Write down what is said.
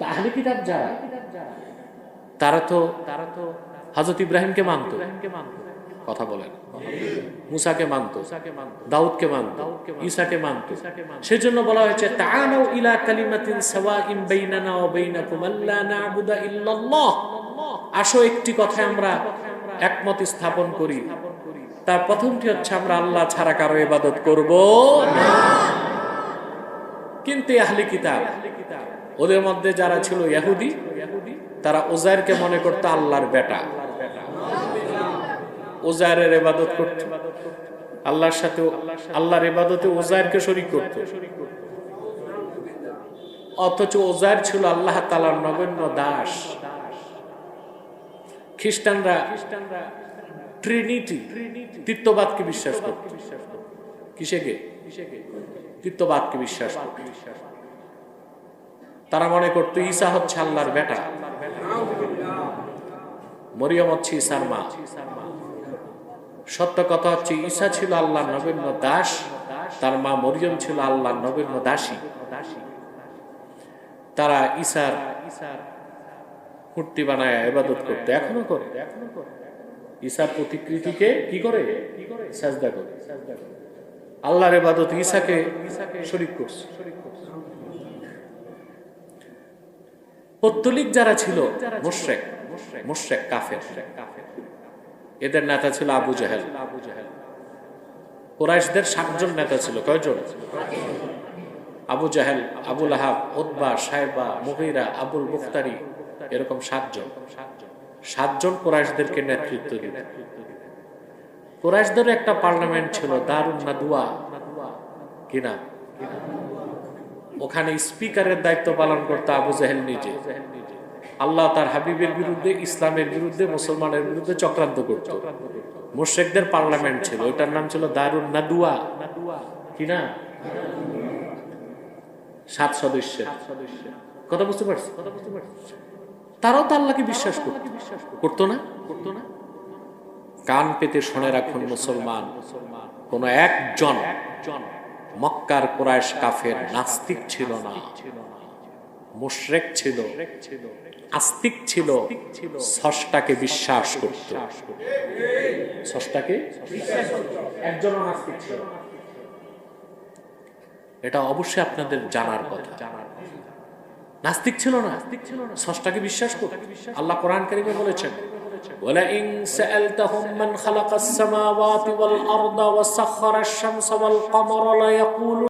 তাহলে কিতাব যারা, তারা তো তারা তো হজরত ইব্রাহিমকে মানত। কথা বলেন। মুসাকে মানত, দাউদকে মানত, ঈসাকে মানত। সেজন্য বলা হয়েছে তাআলাউ ইলা কালিমাতিন সাওয়াইন বাইনানা ওয়া বাইনাকুম আল্লা না'বুদা ইল্লাল্লাহ। আসো, একটি কথা আমরা একমত স্থাপন করি। তার প্রথমটি হচ্ছে, আমরা আল্লাহ ছাড়া কারও ইবাদত করব না। কিন্তু আহলি কিতাব, ওদের মধ্যে যারা ছিল ইহুদি তারা ওজাইরকে মনে করতো আল্লাহর বেটা। ওজাইরের ইবাদত করত। আল্লাহর সাথে আল্লাহর ইবাদতে ওজাইরকে শরীক করত। অথচ ওজাইর ছিল আল্লাহ তালার নগণ্য দাস। খ্রিস্টানরা ট্রিনিটি তৃত্ববাদকে বিশ্বাস করত। কিসেকে তৃত্ববাদকে বিশ্বাস করত। তারা মনে করতো, ঈসা হচ্ছে আল্লাহর বেটা। মরিয়ম হচ্ছে ঈসার মা। সত্য কথা হচ্ছে, ঈসা ছিল আল্লাহ নবীন্য দাস, তার মা মরিয়ম ছিল আল্লাহ নবীন্য দাসী। তারা ঈসার মূর্তি বানায় এবাদত করতে। এখনও করে। করে ঈসার প্রতিকৃতিকে কি করে? সাজদা করে। আল্লাহর এবাদত ঈসাকে শরীক করছে। পত্তলিক যারা ছিল, মুশরেক মুশরেক কাফের। এদের নেতা ছিল আবু জাহেল। আবু জাহেল কোরাইশদের সাতজন নেতা ছিল, কয়জন? আবু জাহেল আবুল আহাব ওদবা সাহেবা মুহিরা আবুল মুখতারি, এরকম সাতজন। সাতজন কোরাইশদেরকে নেতৃত্ব দিত। কোরাইশদের একটা পার্লামেন্ট ছিল, দারুণ নাদুয়া কিনা ওখানে স্পিকারের দায়িত্ব পালন করতো আবু জাহেল নিজে। আল্লাহ তার হাবিবের বিরুদ্ধে, ইসলামের বিরুদ্ধে, মুসলমানের বিরুদ্ধে চক্রান্ত করত। মুর্শেকদের পার্লামেন্ট ছিল ওটার নাম ছিল দারুণ নাদুয়া কিনা সাত সদস্যের। কথা বুঝতে পারছি কথা বুঝতে পারছি? তারাও তো আল্লাহকে বিশ্বাস করত। করতো না? করতো না? কান পেতে শুনে রাখুন মুসলমান, কোন একজন মক্কার কোরআশ কাফের নাস্তিক ছিল না, মুশরেক ছিল, আস্তিক ছিল ষষ্ঠাকে বিশ্বাস করত। ষষ্ঠাকে একজন নাস্তিক ছিল এটা অবশ্যই আপনাদের জানার কথা। নাস্তিক ছিল না? ষষ্ঠাকে বিশ্বাস করত। আল্লাহ কোরআন কারিমে বলেছেন ولئن سألتهم من خلق السماوات والأرض وسخر الشمس والقمر ليقولون